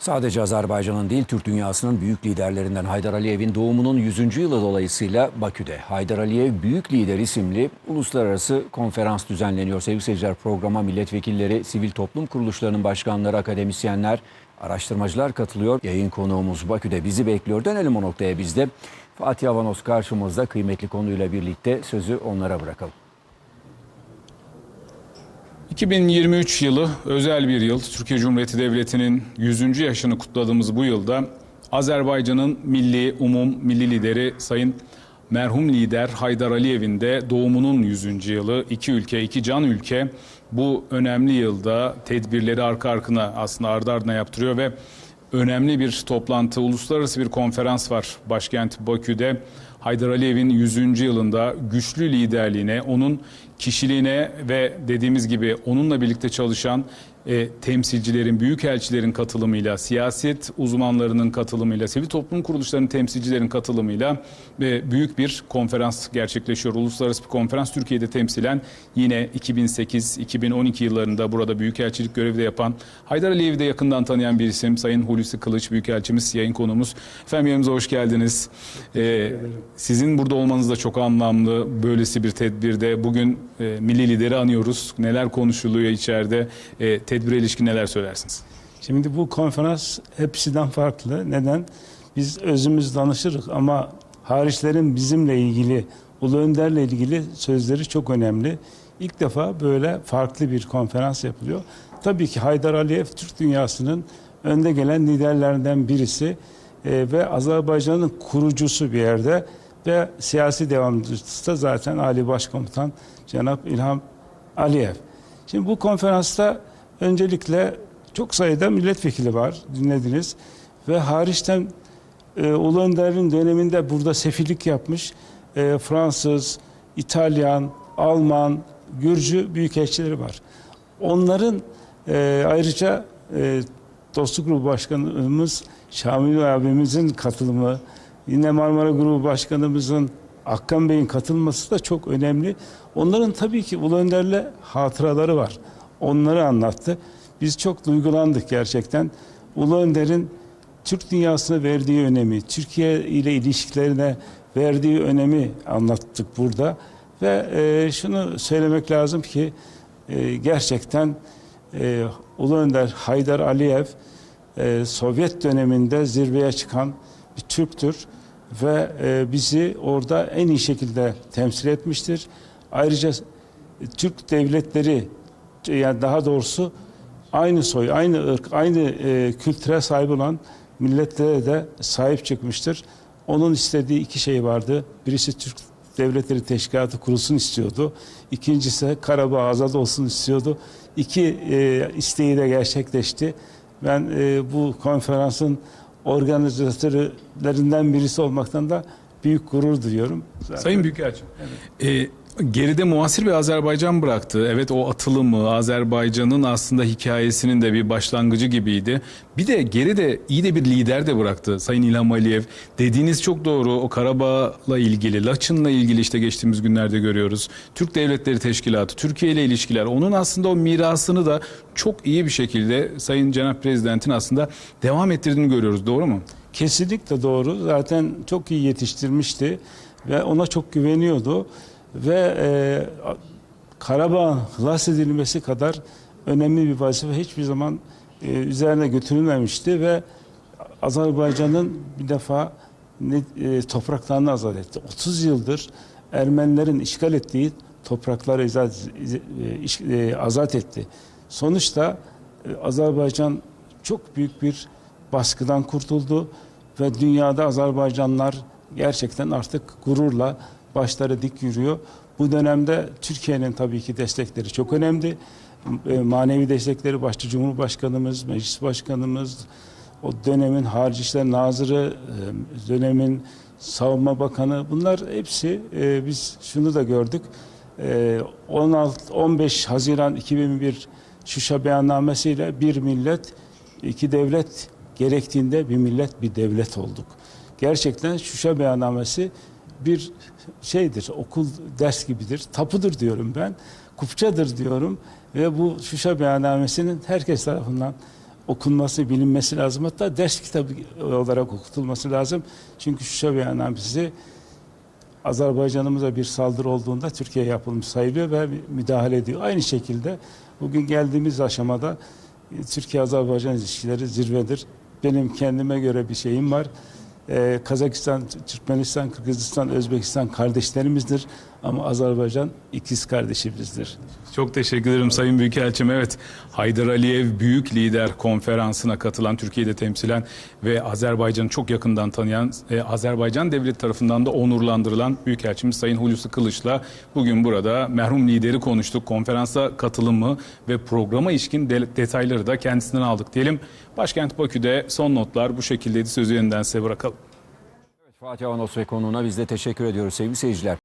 Sadece Azerbaycan'ın değil Türk dünyasının büyük liderlerinden Haydar Aliyev'in doğumunun 100. yılı dolayısıyla Bakü'de Haydar Aliyev Büyük Lider isimli uluslararası konferans düzenleniyor. Sevgili seyirciler programa milletvekilleri, sivil toplum kuruluşlarının başkanları, akademisyenler, araştırmacılar katılıyor. Yayın konuğumuz Bakü'de bizi bekliyor. Dönelim o noktaya biz de. Fatih Avanos karşımızda kıymetli konuyla birlikte sözü onlara bırakalım. 2023 yılı özel bir yıl. Türkiye Cumhuriyeti Devleti'nin 100. yaşını kutladığımız bu yılda Azerbaycan'ın milli, umum, milli lideri Sayın merhum lider Haydar Aliyev'in de doğumunun 100. yılı. İki ülke, iki can ülke bu önemli yılda tedbirleri arka arkına aslında ardı ardına yaptırıyor ve önemli bir toplantı, uluslararası bir konferans var başkent Bakü'de. Haydar Aliyev'in 100. yılında güçlü liderliğine, onun kişiliğine ve dediğimiz gibi onunla birlikte çalışan e, temsilcilerin, büyükelçilerin katılımıyla, siyaset uzmanlarının katılımıyla, sivil toplum kuruluşlarının temsilcilerin katılımıyla e, büyük bir konferans gerçekleşiyor. Uluslararası bir konferans Türkiye'de temsilen yine 2008-2012 yıllarında burada büyükelçilik görevi de yapan Haydar Aliyev'i de yakından tanıyan bir isim Sayın Hulusi Kılıç Büyükelçimiz, yayın konumuz. Efendim yanımıza hoş geldiniz. E, sizin burada olmanız da çok anlamlı. Böylesi bir tedbirde bugün e, milli lideri anıyoruz. Neler konuşuluyor içeride? E, tedbire ilişkin neler söylersiniz? Şimdi bu konferans hepsinden farklı. Neden? Biz özümüz danışırız ama hariçlerin bizimle ilgili, Ulu Önder'le ilgili sözleri çok önemli. İlk defa böyle farklı bir konferans yapılıyor. Tabii ki Haydar Aliyev Türk dünyasının önde gelen liderlerinden birisi e, ve Azerbaycan'ın kurucusu bir yerde ve siyasi devamcısı da zaten Ali Başkomutan Cenap İlham Aliyev. Şimdi bu konferansta öncelikle çok sayıda milletvekili var dinlediniz ve hariçten e, Ulu Önder'in döneminde burada sefirlik yapmış e, Fransız, İtalyan, Alman, Gürcü büyükelçileri var. Onların e, ayrıca e, Dostluk Grubu Başkanımız Şamil abimizin katılımı, yine Marmara Grubu Başkanımızın Akkan Bey'in katılması da çok önemli. Onların tabii ki Ulu Önder'le hatıraları var. Onları anlattı. Biz çok duygulandık gerçekten. Ulu Önder'in Türk dünyasına verdiği önemi, Türkiye ile ilişkilerine verdiği önemi anlattık burada. Ve e, şunu söylemek lazım ki e, gerçekten e, Ulu Önder Haydar Aliyev e, Sovyet döneminde zirveye çıkan bir Türktür ve e, bizi orada en iyi şekilde temsil etmiştir. Ayrıca Türk devletleri yani daha doğrusu aynı soy, aynı ırk, aynı e, kültüre sahip olan milletlere de sahip çıkmıştır. Onun istediği iki şey vardı. Birisi Türk Devletleri Teşkilatı kurulsun istiyordu. İkincisi Karabağ azad olsun istiyordu. İki e, isteği de gerçekleşti. Ben e, bu konferansın organizatörlerinden birisi olmaktan da büyük gurur duyuyorum. Zaten- Sayın Büyükelçim, e, geride muasir bir Azerbaycan bıraktı. Evet o atılımı, Azerbaycan'ın aslında hikayesinin de bir başlangıcı gibiydi. Bir de geride iyi de bir lider de bıraktı Sayın İlham Aliyev. Dediğiniz çok doğru. O Karabağ'la ilgili, Laçın'la ilgili işte geçtiğimiz günlerde görüyoruz. Türk Devletleri Teşkilatı, Türkiye ile ilişkiler. Onun aslında o mirasını da çok iyi bir şekilde Sayın Cenap Prezident'in aslında devam ettirdiğini görüyoruz. Doğru mu? Kesinlikle doğru. Zaten çok iyi yetiştirmişti ve ona çok güveniyordu. Ve e, Karabağ hlas edilmesi kadar önemli bir vazife hiçbir zaman e, üzerine götürülmemişti ve Azerbaycan'ın bir defa e, topraklarını azat etti. 30 yıldır Ermenilerin işgal ettiği toprakları izat, e, e, azat etti. Sonuçta e, Azerbaycan çok büyük bir baskıdan kurtuldu ve dünyada Azerbaycanlar gerçekten artık gururla başları dik yürüyor. Bu dönemde Türkiye'nin tabii ki destekleri çok önemli. E, Manevi destekleri başta Cumhurbaşkanımız, Meclis Başkanımız, o dönemin Harici İşler Nazırı, e, dönemin Savunma Bakanı bunlar hepsi e, biz şunu da gördük. E, 16 15 Haziran 2001 Şuşa beyannamesiyle bir millet, iki devlet gerektiğinde bir millet, bir devlet olduk. Gerçekten Şuşa beyannamesi bir şeydir, okul ders gibidir, tapudur diyorum ben, kupçadır diyorum ve bu Şuşa beyannamesinin herkes tarafından okunması, bilinmesi lazım. Hatta ders kitabı olarak okutulması lazım. Çünkü şu beyannamesi Azerbaycan'ımıza bir saldırı olduğunda Türkiye yapılmış sayılıyor ve müdahale ediyor. Aynı şekilde bugün geldiğimiz aşamada Türkiye-Azerbaycan ilişkileri zirvedir. Benim kendime göre bir şeyim var. Ee, Kazakistan, Türkmenistan, Kırgızistan, Özbekistan kardeşlerimizdir. Ama Azerbaycan ikiz kardeşimizdir. Çok teşekkür ederim Sayın Büyükelçim. Evet, Haydar Aliyev Büyük Lider Konferansı'na katılan, Türkiye'de temsilen ve Azerbaycan'ı çok yakından tanıyan, e, Azerbaycan Devleti tarafından da onurlandırılan Büyükelçimiz Sayın Hulusi Kılıç'la bugün burada merhum lideri konuştuk. Konferansa katılımı ve programa ilişkin de- detayları da kendisinden aldık diyelim. Başkent Bakü'de son notlar bu şekildeydi. Sözü yeniden size bırakalım. Fatih Avanos ve konuğuna biz de teşekkür ediyoruz sevgili seyirciler.